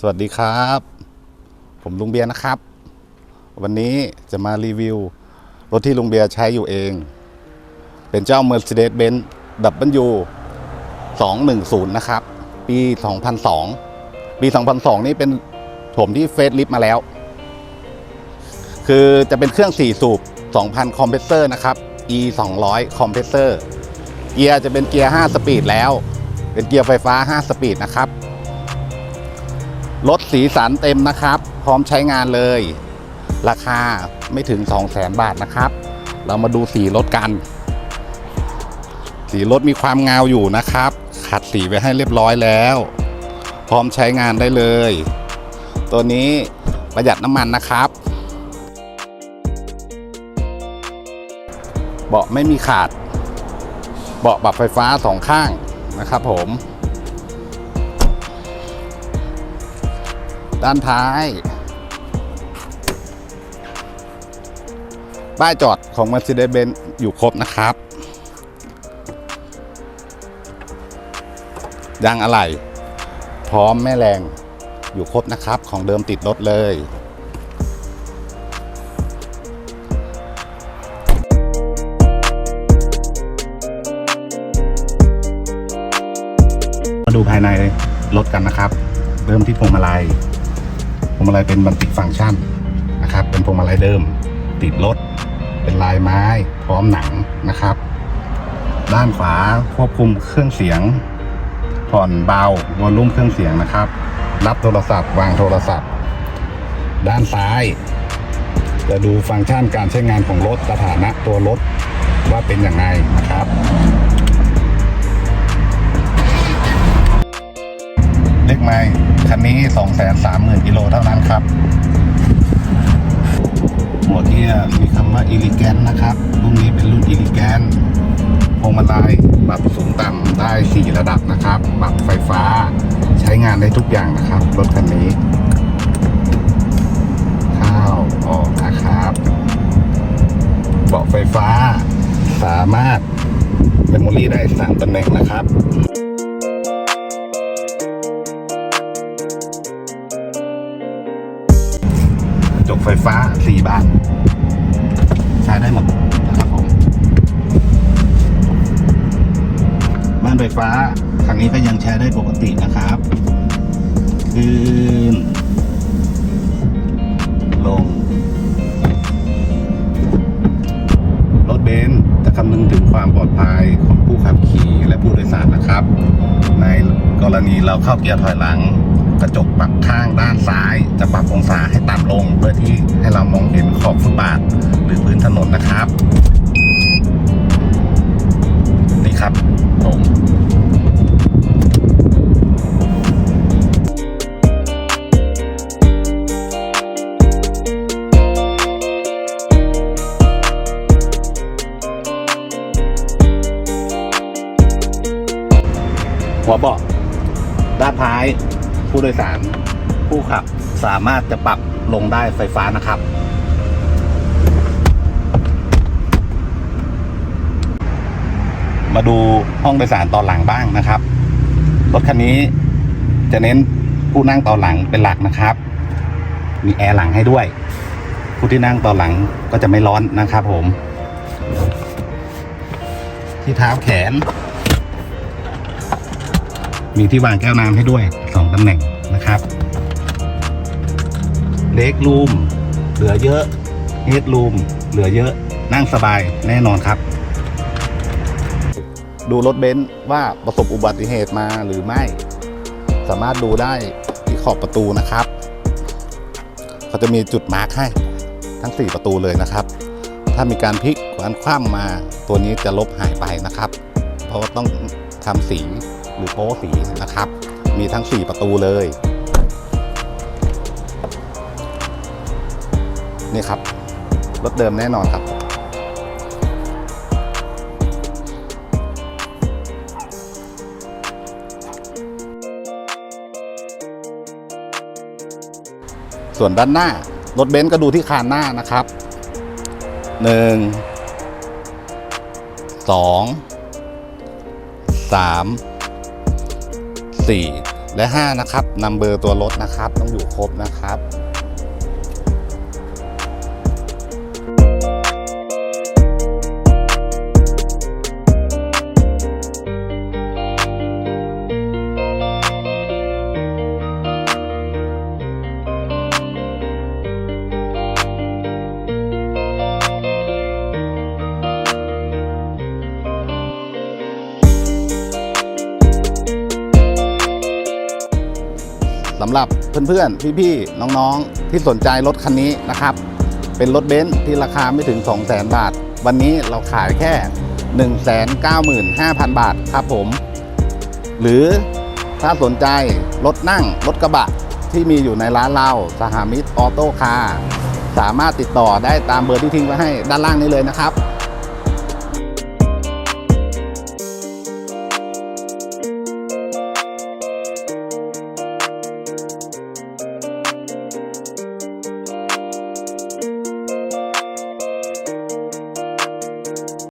สวัสดีครับ ผมลุงเบียร์นะครับ วันนี้จะมารีวิว รถที่ลุงเบียร์ใช้อยู่เอง เป็นเจ้า Mercedes-Benz W 210 นะครับ ปี 2002 ปี 2002 นี่เป็นผมที่เฟซลิฟมาแล้ว คือจะเป็นเครื่อง 4 สูบ 2,000 คอมเพรสเซอร์นะครับ E 200 คอมเพรสเซอร์ เกียร์จะเป็นเกียร์ 5 สปีดแล้ว เป็นเกียร์ไฟฟ้า 5 สปีดนะครับ รถสีสันเต็มนะครับ พร้อมใช้งานเลย ราคาไม่ถึง 2 0 0แสนบาทนะครับ เรามาดูสีรถกัน สีรถมีความเงาอยู่นะครับ ขัดสีไว้ให้เรียบร้อยแล้ว พร้อมใช้งานได้เลย ตัวนี้ประหยัดน้ำมันนะครับ เบาะไม่มีขาด เบาะปรับไฟฟ้าสองข้างนะครับผม ด้านท้าย ป้ายจอดของ Mercedes-Benz อยู่ครบนะครับยางอะไหล่พร้อมแม่แรงอยู่ครบนะครับของเดิมติดรถเลยมาดูภายในรถกันนะครับ เริ่มที่พวงมาลัย วงมาลัยเป็นบันติฟังก์ชันนะครับ เป็นพวงมาลัยเดิม ติดรถ เป็นลายไม้ พร้อมหนังนะครับ ด้านขวาควบคุมเครื่องเสียง ผ่อนเบาวอลลุ่มเครื่องเสียงนะครับ รับโทรศัพท์ วางโทรศัพท์ ด้านซ้าย จะดูฟังก์ชันการใช้งานของรถสถานะตัวรถว่าเป็นอย่างไรนะครับเล็กไม้คันนี้ 230,000กิโลเท่า ว่า e l e g a n t นะครับ รุ่นนี้เป็นรุ่น e l e g a n t พวงมาลัยปรับสูงต่ำได้4ระดับนะครับปรับไฟฟ้าใช้งานได้ทุกอย่างนะครับ รถคันนี้เข้าออกนะครับเบาะไฟฟ้า สามารถเมมโมรี่ได้3ตำแหน่งนะครับกระจกไฟฟ้า 4 บา นใช้ได้หมดนะครับผมบ้านไฟฟ้าคันนี้ก็ยังใช้ได้ปกตินะครับขึ้นลง รถเบนซ์จะคำนึงถึงความปลอดภัยของผู้ขับขี่และผู้โดยสารนะครับ ในกรณีเราเข้าเกียร์ถอยหลัง กระจกปรับข้างด้านซ้าย จะปรับองศาให้ต่ำลง เพื่อที่ให้เรามองเห็นขอบฟุตบาทหรือพื้นถนนนะครับ นี่ครับผมหัวเบาะด้านท้าย ผู้โดยสาร ผู้ขับสามารถจะปรับลงได้ไฟฟ้านะครับ มาดูห้องโดยสารตอนหลังบ้างนะครับ รถคันนี้จะเน้นผู้นั่งตอนหลังเป็นหลักนะครับ มีแอร์หลังให้ด้วย ผู้ที่นั่งตอนหลังก็จะไม่ร้อนนะครับผม ที่เท้าแขน มีที่วางแก้วน้ำให้ด้วยสองตำแหน่งนะครับเล็กรูมเหลือเยอะเฮดรูมเหลือเยอะนั่งสบายแน่นอนครับ ดูรถเบนซ์ว่าประสบอุบัติเหตุมาหรือไม่ สามารถดูได้ที่ขอบประตูนะครับเขาจะมีจุดมาร์คให้ทั้ง 4 ประตูเลยนะครับ ถ้ามีการพลิกการคว่ำมาตัวนี้จะลบหายไปนะครับ เพราะว่าต้องทำสี หรือโป๊สีนะครับ มีทั้ง 4 ประตูเลย นี่ครับ รถเดิมแน่นอนครับ ส่วนด้านหน้ารถเบนซ์ก็ดูที่คานหน้านะครับหนึ่ง 4 และ 5 นะครับนำเบอร์ตัวรถนะครับ ต้องอยู่ครบนะครับ สำหรับเพื่อนๆ พี่ๆ น้องๆ ที่สนใจรถคันนี้นะครับ เป็นรถเบนซ์ที่ราคาไม่ถึง 200,000 บาท วันนี้เราขายแค่ 195,000 บาทครับผม หรือถ้าสนใจรถนั่งรถกระบะที่มีอยู่ในร้านเราสหมิตรออโต้คาร์สามารถติดต่อได้ตามเบอร์ที่ทิ้งไว้ให้ด้านล่างนี้เลยนะครับ